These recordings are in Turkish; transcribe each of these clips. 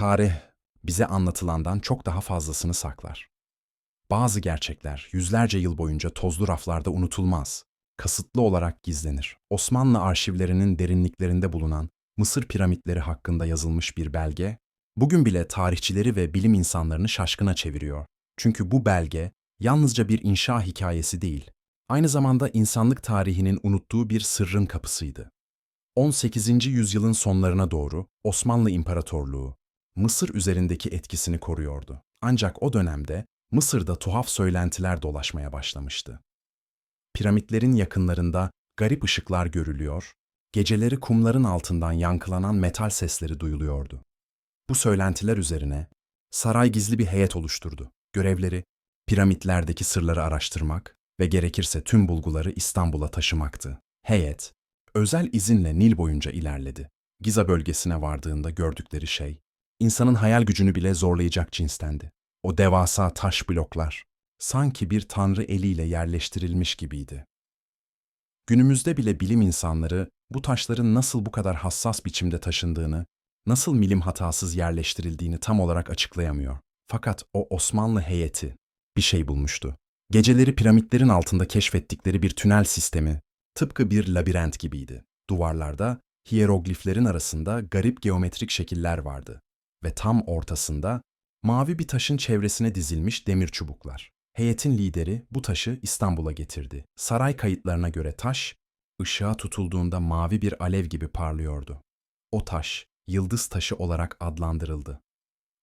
tarih bize anlatılandan çok daha fazlasını saklar. Bazı gerçekler yüzlerce yıl boyunca tozlu raflarda unutulmaz, kasıtlı olarak gizlenir. Osmanlı arşivlerinin derinliklerinde bulunan Mısır piramitleri hakkında yazılmış bir belge, bugün bile tarihçileri ve bilim insanlarını şaşkına çeviriyor. Çünkü bu belge yalnızca bir inşa hikayesi değil, aynı zamanda insanlık tarihinin unuttuğu bir sırrın kapısıydı. 18. yüzyılın sonlarına doğru Osmanlı İmparatorluğu Mısır üzerindeki etkisini koruyordu. Ancak o dönemde Mısır'da tuhaf söylentiler dolaşmaya başlamıştı. Piramitlerin yakınlarında garip ışıklar görülüyor, geceleri kumların altından yankılanan metal sesleri duyuluyordu. Bu söylentiler üzerine saray gizli bir heyet oluşturdu. Görevleri piramitlerdeki sırları araştırmak ve gerekirse tüm bulguları İstanbul'a taşımaktı. Heyet özel izinle Nil boyunca ilerledi. Giza bölgesine vardığında gördükleri şey insanın hayal gücünü bile zorlayacak cinstendi. O devasa taş bloklar sanki bir tanrı eliyle yerleştirilmiş gibiydi. Günümüzde bile bilim insanları bu taşların nasıl bu kadar hassas biçimde taşındığını, nasıl milim hatasız yerleştirildiğini tam olarak açıklayamıyor. Fakat o Osmanlı heyeti bir şey bulmuştu. Geceleri piramitlerin altında keşfettikleri bir tünel sistemi tıpkı bir labirent gibiydi. Duvarlarda hierogliflerin arasında garip geometrik şekiller vardı ve tam ortasında mavi bir taşın çevresine dizilmiş demir çubuklar. Heyetin lideri bu taşı İstanbul'a getirdi. Saray kayıtlarına göre taş, ışığa tutulduğunda mavi bir alev gibi parlıyordu. O taş, yıldız taşı olarak adlandırıldı.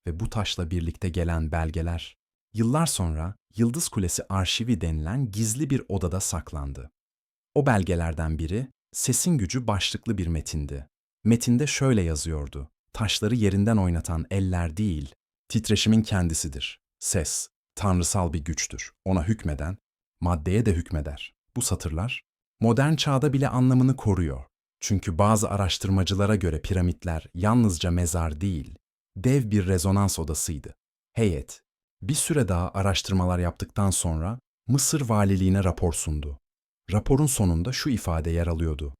Ve bu taşla birlikte gelen belgeler, yıllar sonra Yıldız Kulesi arşivi denilen gizli bir odada saklandı. O belgelerden biri, Sesin Gücü başlıklı bir metindi. Metinde şöyle yazıyordu. Taşları yerinden oynatan eller değil, titreşimin kendisidir. Ses, tanrısal bir güçtür. Ona hükmeden, maddeye de hükmeder. Bu satırlar, modern çağda bile anlamını koruyor. Çünkü bazı araştırmacılara göre piramitler yalnızca mezar değil, dev bir rezonans odasıydı. Heyet, bir süre daha araştırmalar yaptıktan sonra Mısır valiliğine rapor sundu. Raporun sonunda şu ifade yer alıyordu.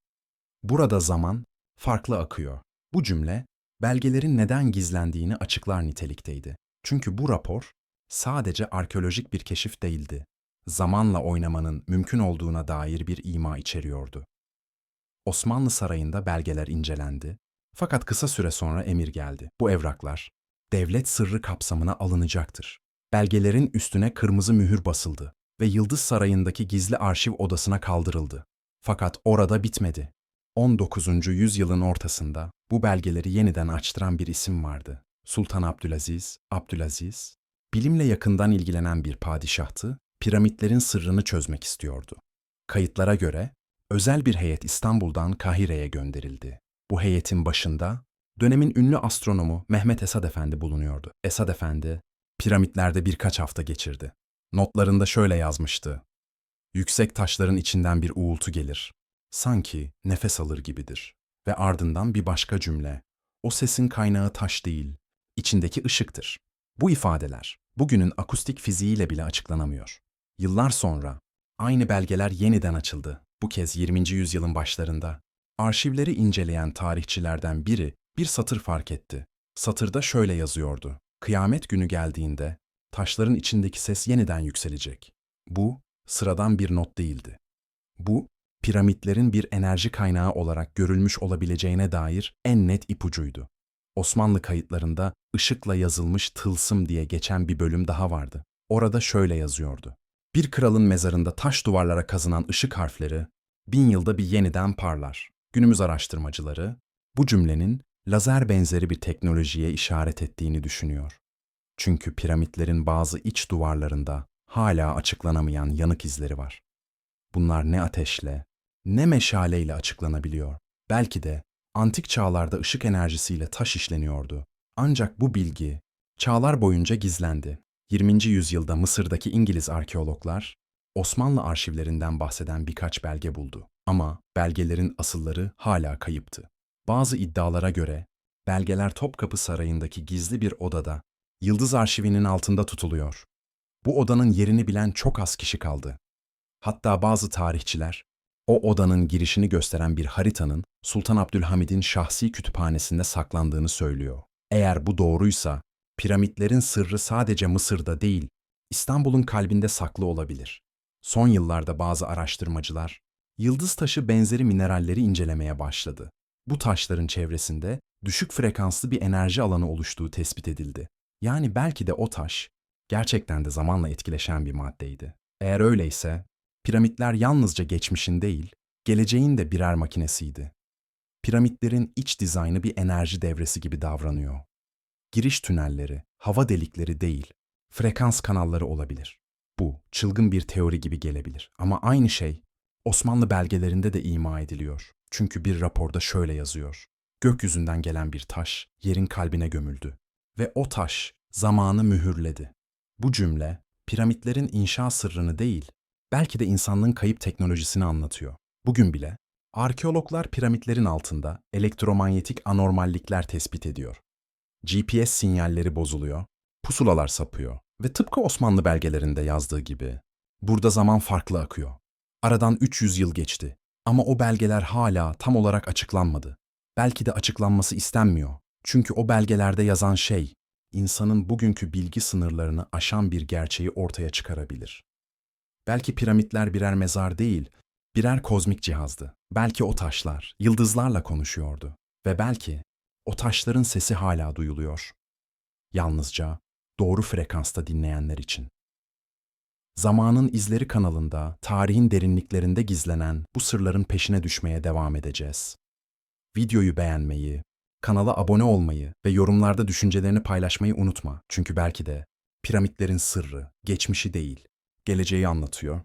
Burada zaman farklı akıyor. Bu cümle belgelerin neden gizlendiğini açıklar nitelikteydi. Çünkü bu rapor sadece arkeolojik bir keşif değildi. Zamanla oynamanın mümkün olduğuna dair bir ima içeriyordu. Osmanlı Sarayı'nda belgeler incelendi. Fakat kısa süre sonra emir geldi. Bu evraklar devlet sırrı kapsamına alınacaktır. Belgelerin üstüne kırmızı mühür basıldı ve Yıldız Sarayı'ndaki gizli arşiv odasına kaldırıldı. Fakat orada bitmedi. 19. yüzyılın ortasında bu belgeleri yeniden açtıran bir isim vardı. Sultan Abdülaziz, Abdülaziz, bilimle yakından ilgilenen bir padişahtı, piramitlerin sırrını çözmek istiyordu. Kayıtlara göre özel bir heyet İstanbul'dan Kahire'ye gönderildi. Bu heyetin başında dönemin ünlü astronomu Mehmet Esad Efendi bulunuyordu. Esad Efendi piramitlerde birkaç hafta geçirdi. Notlarında şöyle yazmıştı. Yüksek taşların içinden bir uğultu gelir. Sanki nefes alır gibidir. Ve ardından bir başka cümle. O sesin kaynağı taş değil, içindeki ışıktır. Bu ifadeler bugünün akustik fiziğiyle bile açıklanamıyor. Yıllar sonra aynı belgeler yeniden açıldı. Bu kez 20. yüzyılın başlarında. Arşivleri inceleyen tarihçilerden biri bir satır fark etti. Satırda şöyle yazıyordu. Kıyamet günü geldiğinde taşların içindeki ses yeniden yükselecek. Bu sıradan bir not değildi. Bu piramitlerin bir enerji kaynağı olarak görülmüş olabileceğine dair en net ipucuydu. Osmanlı kayıtlarında ışıkla yazılmış tılsım diye geçen bir bölüm daha vardı. Orada şöyle yazıyordu. Bir kralın mezarında taş duvarlara kazınan ışık harfleri bin yılda bir yeniden parlar. Günümüz araştırmacıları bu cümlenin lazer benzeri bir teknolojiye işaret ettiğini düşünüyor. Çünkü piramitlerin bazı iç duvarlarında hala açıklanamayan yanık izleri var. Bunlar ne ateşle, ne meşaleyle açıklanabiliyor. Belki de antik çağlarda ışık enerjisiyle taş işleniyordu. Ancak bu bilgi çağlar boyunca gizlendi. 20. yüzyılda Mısır'daki İngiliz arkeologlar Osmanlı arşivlerinden bahseden birkaç belge buldu. Ama belgelerin asılları hala kayıptı. Bazı iddialara göre belgeler Topkapı Sarayı'ndaki gizli bir odada Yıldız Arşivi'nin altında tutuluyor. Bu odanın yerini bilen çok az kişi kaldı. Hatta bazı tarihçiler o odanın girişini gösteren bir haritanın Sultan Abdülhamid'in şahsi kütüphanesinde saklandığını söylüyor. Eğer bu doğruysa, piramitlerin sırrı sadece Mısır'da değil, İstanbul'un kalbinde saklı olabilir. Son yıllarda bazı araştırmacılar, yıldız taşı benzeri mineralleri incelemeye başladı. Bu taşların çevresinde düşük frekanslı bir enerji alanı oluştuğu tespit edildi. Yani belki de o taş, gerçekten de zamanla etkileşen bir maddeydi. Eğer öyleyse, piramitler yalnızca geçmişin değil, geleceğin de birer makinesiydi. Piramitlerin iç dizaynı bir enerji devresi gibi davranıyor. Giriş tünelleri, hava delikleri değil, frekans kanalları olabilir. Bu, çılgın bir teori gibi gelebilir. Ama aynı şey, Osmanlı belgelerinde de ima ediliyor. Çünkü bir raporda şöyle yazıyor. Gökyüzünden gelen bir taş, yerin kalbine gömüldü. Ve o taş, zamanı mühürledi. Bu cümle, piramitlerin inşa sırrını değil, belki de insanlığın kayıp teknolojisini anlatıyor. Bugün bile, arkeologlar piramitlerin altında elektromanyetik anormallikler tespit ediyor. GPS sinyalleri bozuluyor, pusulalar sapıyor ve tıpkı Osmanlı belgelerinde yazdığı gibi burada zaman farklı akıyor. Aradan 300 yıl geçti ama o belgeler hala tam olarak açıklanmadı. Belki de açıklanması istenmiyor. Çünkü o belgelerde yazan şey insanın bugünkü bilgi sınırlarını aşan bir gerçeği ortaya çıkarabilir. Belki piramitler birer mezar değil, birer kozmik cihazdı. Belki o taşlar yıldızlarla konuşuyordu ve belki o taşların sesi hala duyuluyor. Yalnızca doğru frekansta dinleyenler için. Zamanın izleri kanalında, tarihin derinliklerinde gizlenen bu sırların peşine düşmeye devam edeceğiz. Videoyu beğenmeyi, kanala abone olmayı ve yorumlarda düşüncelerini paylaşmayı unutma. Çünkü belki de piramitlerin sırrı geçmişi değil, geleceği anlatıyor